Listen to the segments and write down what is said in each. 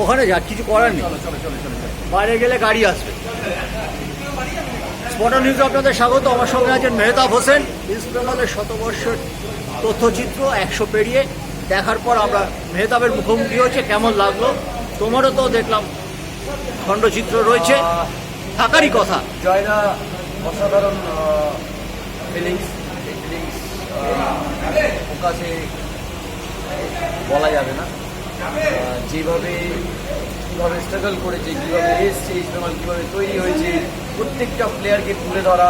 ওখানে যা কিছু করার নেই। চলো চলো চলো চলো চলো। বাইরে গেলে গাড়ি আসবে। স্পটার নিউজ আপনাদের স্বাগত। আমার সঙ্গে আছেন মেহতাব হোসেন। ইস্ট বেঙ্গলের শতবর্ষের তথ্যচিত্র একশো পেরিয়ে। দেখার পর আমরা মেহতাবের মুখোমুখি হয়েছে। কেমন লাগল? তোমারও তো দেখলাম খণ্ডচিত্র রয়েছে। থাকারই কথা। জয়দা অসাধারণ ফিলিংস ফিলিংস বলা যাবে না। যেভাবে, কীভাবে স্ট্রাগল করেছে, কীভাবে এসছে ইস্তেমাল কীভাবে তৈরি হয়েছে, প্রত্যেকটা প্লেয়ারকে তুলে ধরা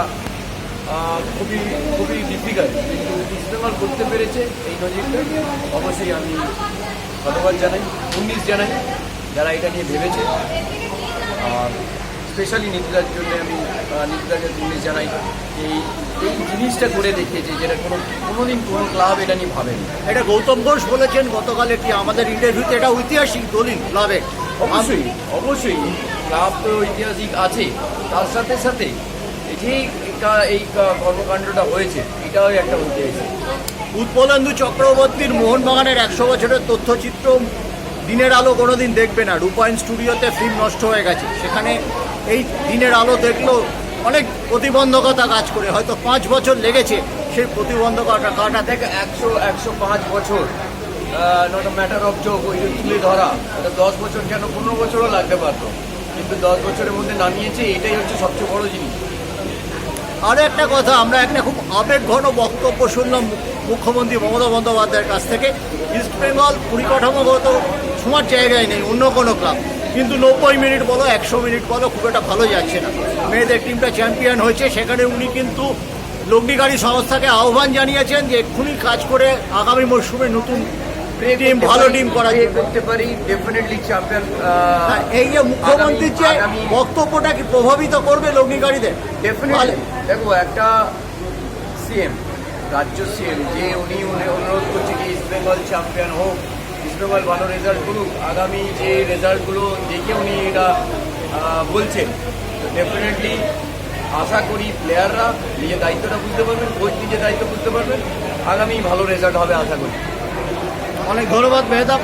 খুবই খুবই ডিফিকাল্ট কিন্তু ইস্তেমাল করতে পেরেছে এই নজিরটা অবশ্যই আমি ধন্যবাদ জানাই উনিশ জানাই, যারা এটা নিয়ে ভেবেছে। আর স্পেশালি নীতিদার জন্য আমি নীতিদাকে জিনিস জানাই। এই এই জিনিসটা করে দেখিয়েছে যেটা কোনো কোনোদিন কোনো ক্লাব এটা নিয়ে ভাবেন। এটা গৌতম ঘোষ বলেছেন গতকাল একটি আমাদের ইন্টারভিউতে এটা ঐতিহাসিক দলিল ক্লাবে অবশ্যই অবশ্যই ক্লাব তো ঐতিহাসিক আছে। তার সাথে সাথে এই যে এটা- এই কর্মকাণ্ডটা হয়েছে এটাও একটা ঐতিহাসিক। উৎপলেন্দু চক্রবর্তীর মোহনবাগানের একশো বছরের তথ্যচিত্র দিনের আলো কোনোদিন দেখবে না। রূপায়ণ স্টুডিওতে ফিল্ম নষ্ট হয়ে গেছে। সেখানে এই দিনের আলো দেখলেও অনেক প্রতিবন্ধকতা কাজ করে। হয়তো পাঁচ বছর লেগেছে সেই প্রতিবন্ধকতা কাটা থেকে একশো একশো পাঁচ বছর। নট ম্যাটার অফ জোক ওই তুলে ধরা। দশ বছর কেন? পনেরো বছরও লাগতে পারতো। কিন্তু দশ বছরের মধ্যে নামিয়েছে, এটাই হচ্ছে সবচেয়ে বড় জিনিস। আরও একটা কথা, আমরা একটা খুব আবেগঘন বক্তব্য শুনলাম মুখ্যমন্ত্রী মমতা বন্দ্যোপাধ্যায়ের কাছ থেকে। ইস্ট বেঙ্গল পরিকাঠামোগত ছোঁয়ার জায়গায় নেই, অন্য কোনো ক্লাব। কিন্তু নব্বই মিনিট বলো একশো মিনিট বলো খুব একটা ভালো যাচ্ছে না। মেয়েদের টিমটা চ্যাম্পিয়ন হয়েছে সেখানে উনি কিন্তু লগ্নিকারী সংস্থাকে আহ্বান জানিয়েছেন যে এক্ষুনি কাজ করে আগামী মরশুমে নতুন টিম ভালো টিম করা করতে পারি ডেফিনেটলি চ্যাম্পিয়ন এই যে মুখ্যমন্ত্রীর যে বক্তব্যটা কি প্রভাবিত করবে লগ্নিকারীদের? ডেফিনেটলি দেখো একটা সিএম রাজ্য সিএম যে উনি উনি অনুরোধ করছে কি ইস্ট বেঙ্গল চ্যাম্পিয়ন হোক ইস্ট ভালো রেজাল্ট করুক, আগামী যে রেজাল্টগুলো দেখে উনি এটা বলছেন ডেফিনেটলি আশা করি প্লেয়াররা নিজের দায়িত্বটা বুঝতে পারবেন কোচ নিজের দায়িত্ব বুঝতে পারবেন, আগামী ভালো রেজাল্ট হবে আশা করি। অনেক ধন্যবাদ মেহতাব।